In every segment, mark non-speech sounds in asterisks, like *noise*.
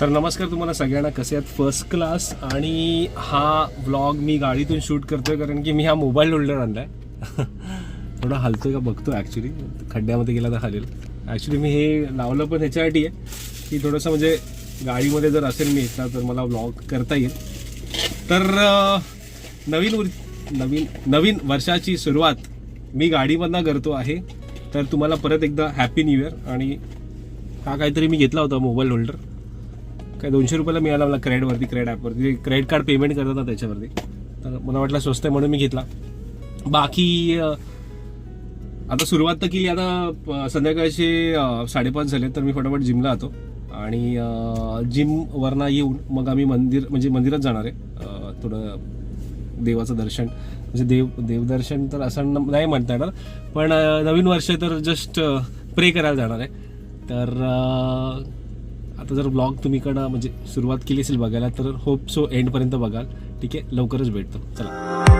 तर नमस्कार तुम्हाला सगळ्यांना. कसे आहेत? फर्स्ट क्लास आणि हा व्लॉग मी गाडीतून शूट करतोय कारण की मी हा मोबाईल होल्डर आणलाय. *laughs* थोडा हलतोय का बघतो ॲक्च्युली खड्ड्यामध्ये गेला तर हलेल. ॲक्च्युली मी हे लावलं पण ह्याच्यासाठी आहे. की थोडंसं म्हणजे गाडीमध्ये जर असेल मी इथला तर मला व्लॉग करता येईल. तर नवीन उर- नवीन नवीन वर्षाची सुरुवात मी गाडीमधनं करतो आहे. तर तुम्हाला परत एकदा हॅपी न्यू इयर आणि हा काहीतरी मी घेतला होता मोबाईल होल्डर काय दोनशे रुपयाला मिळाला मला क्रेडवरती क्रेड ॲपवरती क्रेडिट कार्ड पेमेंट करतात ना त्याच्यावरती. तर मला वाटलं स्वस्त आहे म्हणून मी घेतला. बाकी आता सुरुवात तर केली आता संध्याकाळचे साडेपाच झाले तर मी फटाफट जिमला जातो. आणि जिमवरनं येऊन मग आम्ही मंदिर म्हणजे मंदिरात जाणार आहे. थोडं देवाचं दर्शन. म्हणजे देव देवदर्शन तर असं नाही म्हणता येणार. पण नवीन वर्ष तर जस्ट प्रे करायला जाणार आहे. तर आता जर ब्लॉग तुम्हीकडं म्हणजे सुरुवात केली असेल बघायला तर होप सो एंडपर्यंत बघाल. ठीक आहे? लवकरच भेटतो. चला.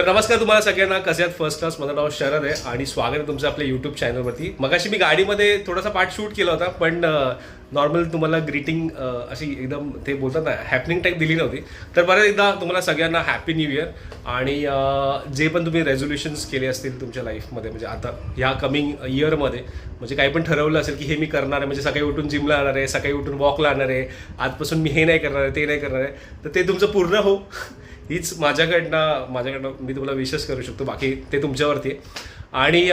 तर नमस्कार तुम्हाला सगळ्यांना. कसे आहेत? फर्स्ट क्लास माझं नाव शरद आहे आणि स्वागत आहे तुमचं आपल्या युट्यूब चॅनलवरती मगाशी मी गाडीमध्ये थोडासा पार्ट शूट केला होता पण नॉर्मल तुम्हाला ग्रीटिंग अशी एकदम ते बोलतात ना हॅपनिंग टाईप दिली नव्हती. तर बऱ्याच एकदा तुम्हाला सगळ्यांना हॅपी न्यू इयर आणि जे पण तुम्ही रेझोल्युशन्स केले असतील तुमच्या लाईफमध्ये म्हणजे आता ह्या कमिंग इयरमध्ये म्हणजे काही पण ठरवलं असेल की हे मी करणार आहे म्हणजे सकाळी उठून जिमला जाणार आहे सकाळी उठून वॉकला जाणार आहे आजपासून मी हे नाही करणार आहे ते नाही करणार आहे तर ते तुमचं पूर्ण हो. हीच माझ्याकडनं माझ्याकडनं मी तुम्हाला विशेष करू शकतो. बाकी ते तुमच्यावरती आहे. आणि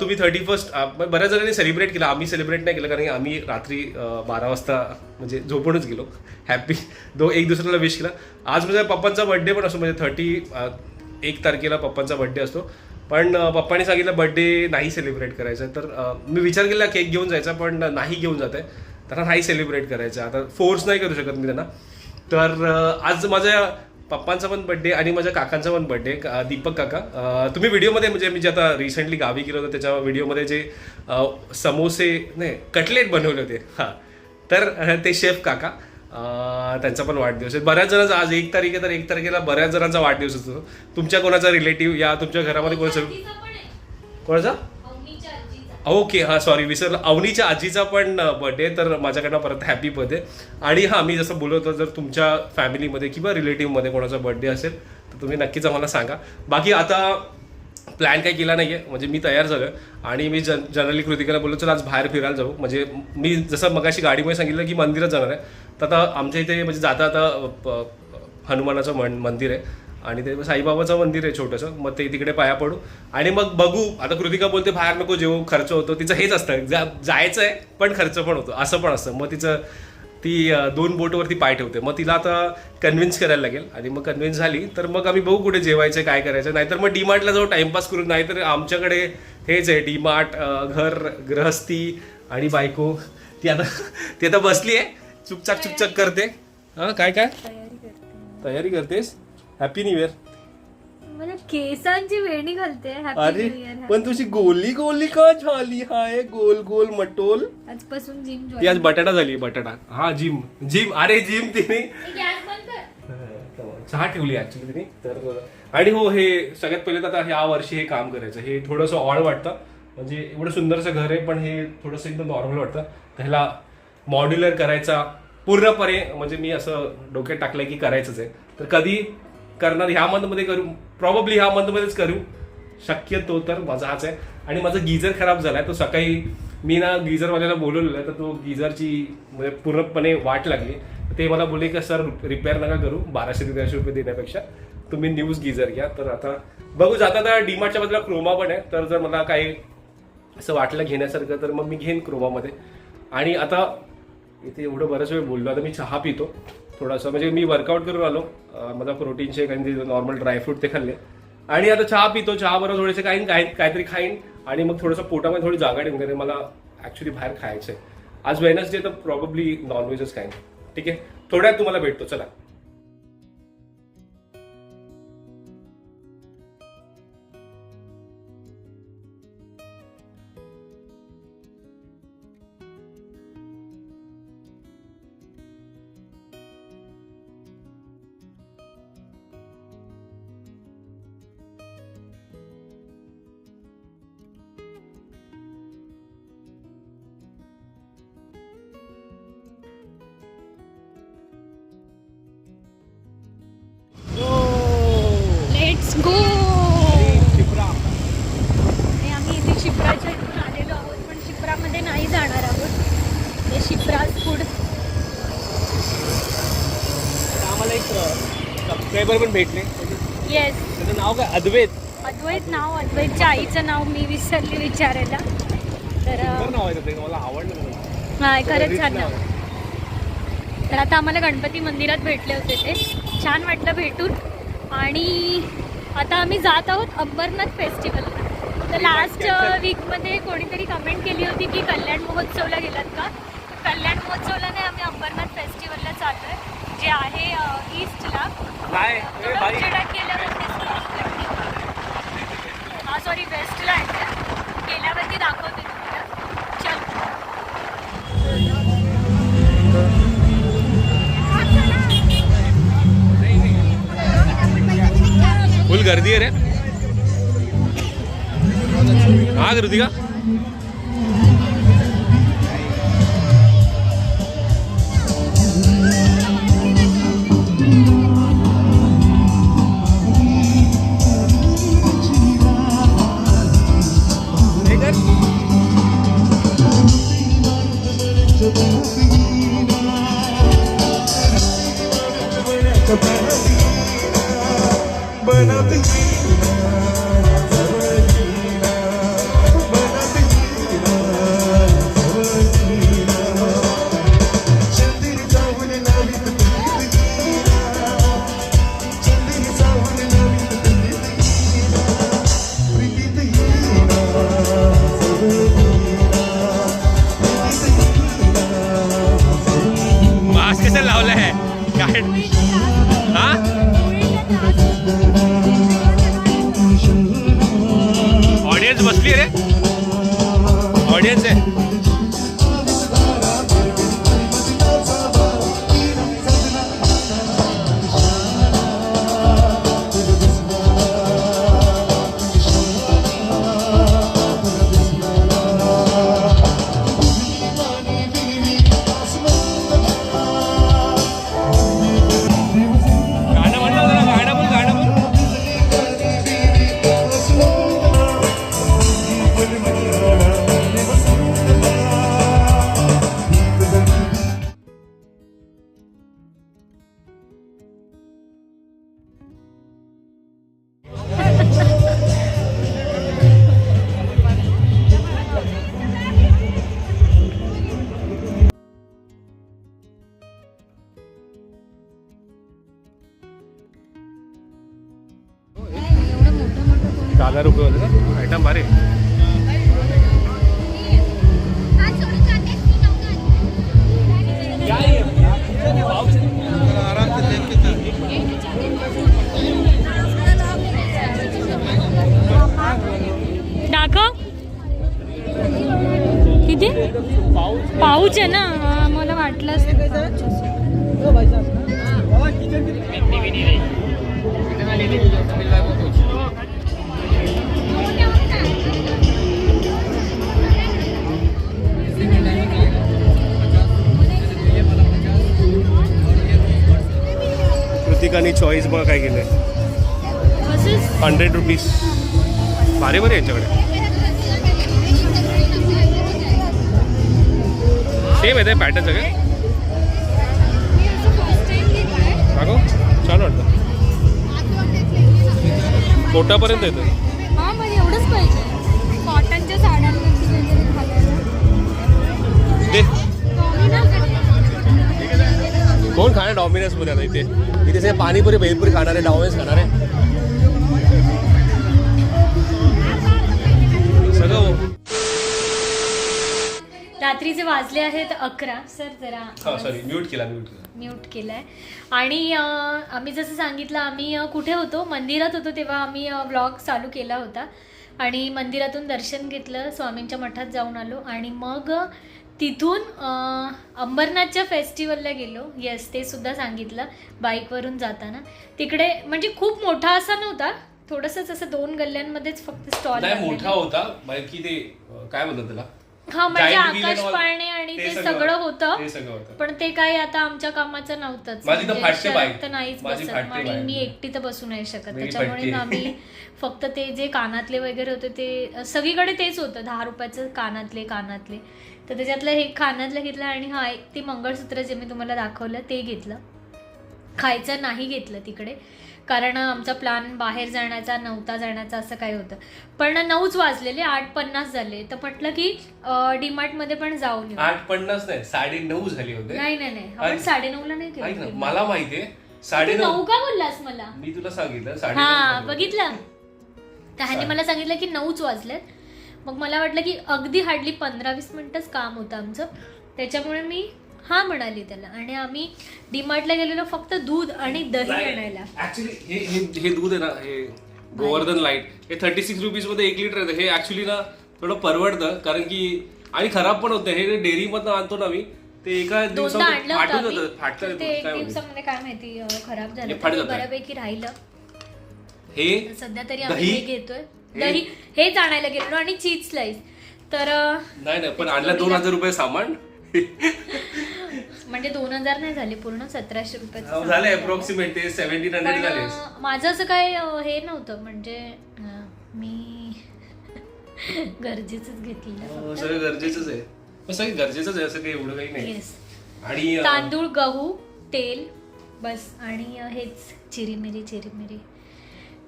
तुम्ही थर्टी फर्स्ट बऱ्याच जणांनी सेलिब्रेट केलं. आम्ही सेलिब्रेट नाही केलं कारण की आम्ही रात्री बारा वाजता म्हणजे झोपूनच गेलो. हॅपी दो एक दुसऱ्याला विश केला. आज माझ्या पप्पांचा बर्थडे पण असतो. म्हणजे थर्टी एक तारखेला पप्पांचा बर्थडे असतो. पण पप्पाने पप्पांनी सांगितलं बर्थडे नाही सेलिब्रेट करायचा तर मी विचार केला केक घेऊन जायचा पण नाही घेऊन जात आहे. त्यांना नाही सेलिब्रेट करायचं आता फोर्स नाही करू शकत मी त्यांना. तर आज माझ्या पप्पांचा पण बर्थडे आणि माझ्या काकांचा पण बर्थडे दीपक काका. तुम्ही व्हिडिओमध्ये म्हणजे मी जे आता रिसेंटली गावी गेलो होतो त्याच्या व्हिडिओमध्ये जे समोसे नाही कटलेट बनवले होते. हां. तर ते शेफ काका त्यांचा पण वाढदिवस आहे. बऱ्याच जणांचा आज एक तारीख आहे तर एक तारखेला बऱ्याच जणांचा वाढदिवस असतो. तुमच्या कोणाचा रिलेटिव्ह या तुमच्या घरामध्ये कोणाचा कोणाचा? ओके हां सॉरी विसरलो. अवनीच्या आजीचा पण बर्थडे तर माझ्याकडनं परत हॅपी बर्थडे आणि हां मी जसं बोलत होतो जर तुमच्या फॅमिलीमध्ये किंवा रिलेटिव्हमध्ये कोणाचा बर्थडे असेल तर तुम्ही नक्कीच आम्हाला सांगा. बाकी आता प्लॅन काही केला नाही आहे म्हणजे मी तयार झालो आणि मी जन जनरली कृतिकाला बोललो चल आज बाहेर फिरायला जाऊ. म्हणजे मी जसं मगाशी गाडीमध्ये सांगितलं की मंदिरात जाणार आहे. तर आता आमच्या इथे म्हणजे जाता आता प- हनुमानाचं मन मंदिर आहे. आणि ते साईबाबाचं मंदिर आहे छोटंसं. मग ते तिकडे पाया पडू. आणि मग बघू. आता कृतिका बोलते बाहेर नको जेवू खर्च होतो. तिचं हेच असतं. जा जायचं आहे पण खर्च पण होतो. असं पण असतं. मग तिचं ती दोन बोटवरती पाय ठेवते. मग तिला आता कन्व्हिन्स करायला लागेल. आणि मग कन्व्हिन्स झाली तर मग आम्ही बघू कुठे जेवायचं काय करायचं नाहीतर मग डीमार्टला जाऊ टाइमपास करू नाहीतर आमच्याकडे हेच आहे डीमार्ट घर गृहस्थी आणि बायको. ती आता ती आता बसली आहे. चुकचाक चुकचाक करते. हां काय काय? तयारी करतेस? हॅपी न्यू इयर मला केसांची वेणी घालते. अरे पण तुझी गोली गोली का झाली? हाय गोल गोल मटोल. आजपासून जिम ती आज बटाटा झाली बटाटा. हा जिम जिम अरे जिम तिने. चहा ठेवली ऍक्च्युली तिने. तर आणि हो हे सगळ्यात पहिले तर आता ह्या वर्षी हे काम करायचं. हे थोडंसं ऑड वाटतं. म्हणजे एवढं सुंदरसं घर आहे पण हे थोडंसं एकदम नॉर्मल वाटतं. त्याला मॉड्युलर करायचा पूर्णपणे म्हणजे मी असं डोक्यात टाकलंय की करायचंच आहे. तर कधी करणार ह्या मंथमध्ये करू प्रॉब्ली ह्या मंथमध्येच करू. शक्यतो तर माझा हाच आहे. आणि माझा गिझर खराब झाला आहे तो सकाळी मी ना गिझरवाल्याला बोलवलेलं आहे, तर तो गिझरची म्हणजे पूर्णपणे वाट लागली. तर ते मला बोलले की सर रिपेअर नका करू बाराशे ते तेराशे रुपये देण्यापेक्षा तुम्ही न्यूज गिझर घ्या. तर आता बघू जाता आता डीमार्टच्या बाजूला क्रोमा पण आहे तर जर मला काही असं वाटलं घेण्यासारखं तर मग मी घेईन क्रोमामध्ये. आणि आता इथे एवढं बराच वेळ बोललो आता मी चहा पितो. थोडासा म्हणजे मी वर्कआउट करून आलो. मला प्रोटीनचे प्रोटीन शेक आणि नॉर्मल ड्रायफ्रूट ते खाल्ले. आणि आता चहा पितो चहा बरोबर थोडेसे काही काहीतरी खाईन. आणि मग थोडंसं पोटामध्ये थोडी जागा ठेवून कारण मला ॲक्च्युली बाहेर खायचं आहे आज वेनसडे तर प्रॉब्ली नॉनव्हेजच खाईन. ठीक आहे? थोड्यात तुम्हाला भेटतो. चला. लेट्स आम्ही इथे शिप्राच्या इथून आलेलो आहोत पण शिप्रामध्ये नाही जाणार आहोत. हे फूड आम्हाला भेटले. येस नाव काय? अद्वैत. अद्वैत नाव अद्वैतच्या आईचं नाव मी विचारायला. तर खरंच छान तर आता आम्हाला गणपती मंदिरात भेटले होते ते. छान वाटलं भेटून. आणि आता आम्ही जात आहोत अंबरनाथ फेस्टिवलला तर लास्ट वीकमध्ये कोणीतरी कमेंट केली होती की कल्याण महोत्सवला गेलात का? कल्याण महोत्सवला नाही आम्ही अंबरनाथ फेस्टिवलला चाललो आहे जे आहे अ, ईस्टला नाही फुल गर्दी आहे रे। हा कृतिका आहे काय कृतिकानी चॉईस बघ काय केलंय. बसेस हंड्रेड रुपीज भारी बरे यांच्याकडे. सेम आहे ते पॅटर्न सगळे. मागो छान वाटतं पोटापर्यंत येतं. कोण खाणार डॉमिनसमध्ये आता इथे? इथे सगळे पाणीपुरी भेलपुरी खाणारे डॉमिनस खाणारे सगळं रात्रीचे वाजले आहेत अकरा. सर जरा सॉरी म्यूट केला म्यूट केला. म्यूट केलाय. आणि आम्ही जसं सांगितलं आम्ही कुठे होतो? मंदिरात होतो तेव्हा आम्ही व्लॉग चालू केला होता. आणि मंदिरातून दर्शन घेतलं स्वामींच्या मठात जाऊन आलो. आणि मग तिथून अंबरनाथच्या फेस्टिवलला गेलो. येस ते सुद्धा सांगितलं बाईकवरून जाताना. तिकडे म्हणजे खूप मोठा असा नव्हता. थोडंसंच असं दोन गल्ल्यांमध्येच फक्त स्टॉल मोठा होता. म्हणजे की ते काय म्हणतात त्याला? हा म्हणजे Giant wheel आकाश all. पाळणे आणि ते सगळं- होतं ते सगळं होतं. पण ते काही आता आमच्या कामाचं नव्हतंच माझी तर म्हणजे फाटते शहरात बाईक. तर नाहीच माझी बसत फाटते आणि. मी एकटी तर बसू नाही शकत मी त्याच्यामुळे फाटते. आम्ही फक्त ते जे कानातले वगैरे होते ते सगळीकडे तेच होतं दहा रुपयाचं कानातले कानातले तर त्याच्यातलं हे कानातलं घेतलं आणि हा एक ते मंगळसूत्र जे मी तुम्हाला दाखवलं ते घेतलं खायचं नाही घेतलं तिकडे. कारण आमचा प्लॅन बाहेर जाण्याचा नव्हता जाण्याचा असं काय होतं. पण नऊच वाजलेले आठ पन्नास झाले. तर म्हटलं की डीमार्टमध्ये पण जाऊन आठ पन्नास नाही साडे नऊ झाली होते. नाही नाही नाही. आपण साडे नऊला नाही ऐक ना केलं मला माहितीये साडे नऊ नऊ का बोललास मला? मी तुला सांगितलं हा बघितलं. त्याने मला सांगितलं की नऊच वाजलेत. मग मला वाटलं की अगदी हार्डली पंधरा वीस मिनिटच काम होतं आमचं. त्याच्यामुळे मी हा म्हणाली त्याला. आणि आम्ही डीमार्टला गेलेलो फक्त दूध आणि दही आणायला. ऍक्च्युली हे हे हे दूध आहे ना हे गोवर्धन लाइट हे थर्टी सिक्स रुपीजमध्ये एक लिटर येतं. हे ऍक्च्युली ना थोडं परवडतं कारण की आणि खराब पण होतं. हे डेअरी मधनं आणतो ना मी ते एका दोनदा दिवसात आणलं फाटून होतं जातं आम्ही. फाटतं तर ते दूध, एक काय होतं. दिवसामध्ये काय माहिती अं, खराब झालं. हे ते जातं. बऱ्यापैकी राहिलं. हे सध्या तरी आम्ही दही? हे घेतोय. हे? दही हेच आणायला गेलो आणि चीज स्लाइस तर अं, नाही नाही पण आणलं दोन हजार रुपये सामान. म्हणजे दोन हजार नाही झाले पूर्ण सतराशे रुपये झाले अप्रॉक्सिमेट ते सेव्हन्टीन हंड्रेड पण झाले. अं, माझं असं काय हे नव्हतं म्हणजे अं, मी गरजेचंच घेतलेलं हो, सगळं गरजेचंच आहे. पण सगळं गरजेचंच आहे असं काही एवढं काही नाही. येस आणि अं, तांदूळ गहू तेल बस आणि अं, हेच चिरीमिरी चिरीमिरी.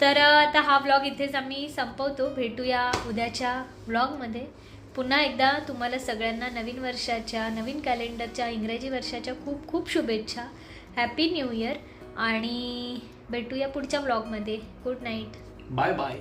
तर अं, आता हा ब्लॉग इथेच आम्ही संपवतो. भेटूया उद्याच्या ब्लॉगमध्ये पुन्हा एकदा तुम्हाला सगळ्यांना नवीन वर्षाच्या नवीन कॅलेंडरच्या इंग्रजी वर्षाच्या खूप खूप शुभेच्छा. हॅपी न्यू इयर आणि भेटूया पुढच्या ब्लॉगमध्ये गुड नाईट बाय बाय